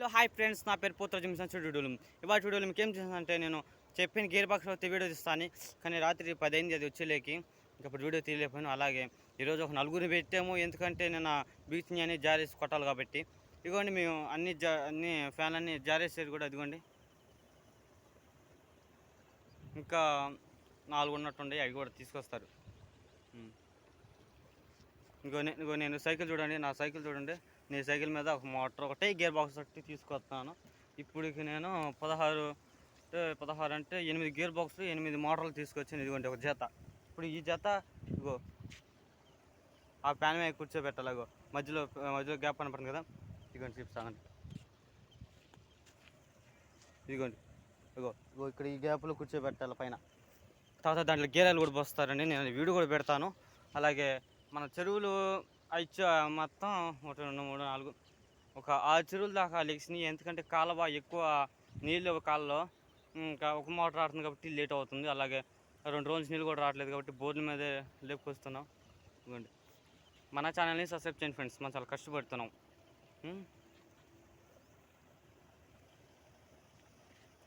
Hello hi friends నా పేరు పోత్ర జిమ్సన్ చూడు ఇవాళ చూడు మీకు ఏం చేశానంటే నేను చెప్పిన గేర్ బాక్స్ అయితే వీడియో తీస్తాను కానీ రాత్రి పదిహేను అది వచ్చేలేకి. ఇంక ఇప్పుడు వీడియో తీయలేకపోయాను. అలాగే ఈరోజు ఒక నలుగురిని పెట్టాము. ఎందుకంటే నేను బీచ్ని అని జారేసి కొట్టాలి కాబట్టి. ఇదిగోండి మేము అన్ని జా అన్ని ఫ్యాన్లన్నీ జారేసేది కూడా ఇదిగోండి. ఇంకా నాలుగు ఉన్నట్టుండే అవి కూడా తీసుకొస్తారు. ఇంకో ఇంకో నేను సైకిల్ చూడండి నా సైకిల్ చూడండి. నేను సైకిల్ మీద ఒక మోటార్ ఒకటే గేర్ బాక్స్ ఒకటి తీసుకొస్తాను. ఇప్పటికి నేను పదహారు అంటే పదహారు అంటే ఎనిమిది గేర్ బాక్స్ ఎనిమిది మోటార్లు తీసుకొచ్చాను. ఇదిగోండి ఒక జత. ఇప్పుడు ఈ జత ఇగో ఆ ప్యాన్ మీద కూర్చోబెట్టాలి మధ్యలో మధ్యలో గ్యాప్ కనపడుతుంది కదా? ఇదిగోండి చూపిస్తానండి ఇదిగోండి ఇగో ఇగో ఇక్కడ ఈ గ్యాప్లో కూర్చోబెట్టాలి పైన. తర్వాత దాంట్లో గేరాలు కూడా పోస్తారండి నేను వీడియో కూడా పెడతాను. అలాగే మన చెరువులు అయితే మొత్తం ఒకటి రెండు మూడు నాలుగు. ఒక ఆరు చెరువుల దాకా లెగిసినాయి. ఎందుకంటే కాలువ ఎక్కువ నీళ్ళు కాళ్ళలో ఇంకా ఒక మోటార్ ఆడుతుంది కాబట్టి లేట్ అవుతుంది. అలాగే రెండు రోజులు నీళ్ళు కూడా రావట్లేదు కాబట్టి బోర్ల మీదే లేపుకొస్తున్నాం ఇవ్వండి. మన ఛానల్ని సబ్స్క్రైబ్ చేయండి ఫ్రెండ్స్. మనం చాలా కష్టపడుతున్నాం. ఉదయానే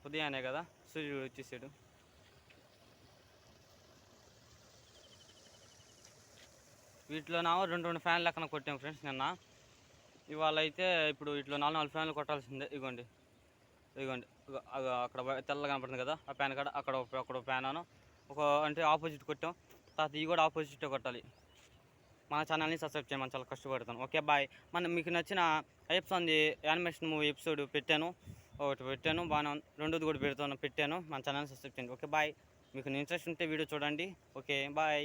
ఉదయాన్నే కదా సూర్యుడు వచ్చేసాడు. వీటిలో నా రెండు రెండు ఫ్యాన్లు లెక్కన కొట్టాం ఫ్రెండ్స్ నిన్న. ఇవాళ అయితే ఇప్పుడు వీటిలో నాలుగు నాలుగు ఫ్యాన్లు కొట్టాల్సిందే. ఇగోండి. ఇగోండి. అక్కడ తెల్ల తెల్లగా కనపడుతుంది కదా ఆ ఫ్యాన్ కాడ. అక్కడ ఒక- అక్కడ ఒక ఫ్యాన్ అను. ఒక అంటే ఆపోజిట్ కొట్టాం. తర్వాత ఇవి కూడా ఆపోజిట్ కొట్టాలి. మన ఛానల్ని సబ్స్క్రైబ్ చేయమని చాలా కష్టపడతాను ఓకే బాయ్. మన మీకు నచ్చిన ఎపిసోడ్ యానిమేషన్ మూవీ ఎపిసోడ్ పెట్టాను. ఒకటి పెట్టాను బాగా రెండోది కూడా పెడతాను పెట్టాను. మన ఛానల్ని సబ్స్క్రైబ్ చేయండి. Okay bye. మీకు ఇంట్రెస్ట్ ఉంటే వీడియో చూడండి. Okay bye.